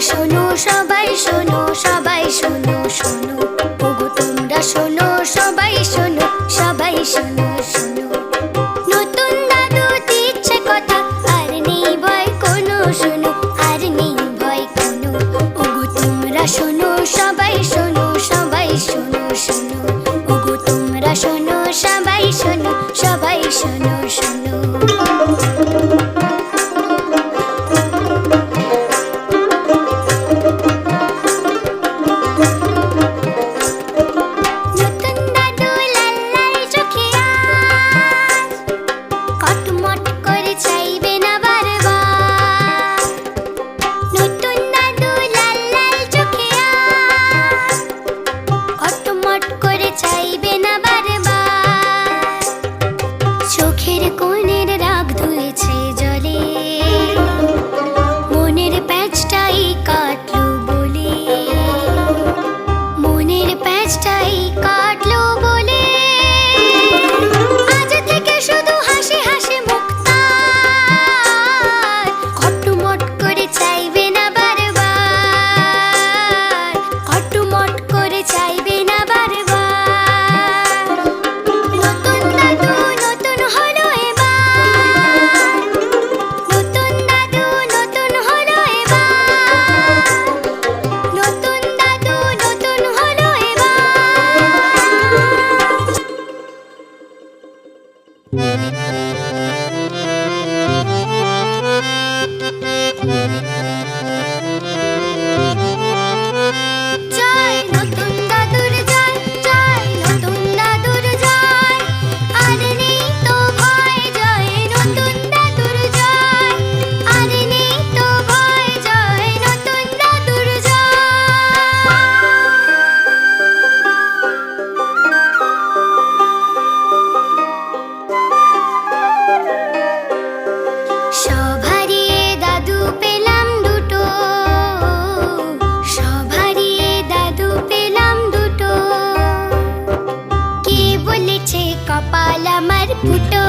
শোনো সবাই শোনো সবাই শোনো শোনো। ওগো তোমরা শোনো সবাই শোনো সবাই শোনো শোনো। চোখের কোণের রাগ ধুয়েছে জলে। মনের প্যাচটাই কর ফুলেছে কপাল আমার ফুটো।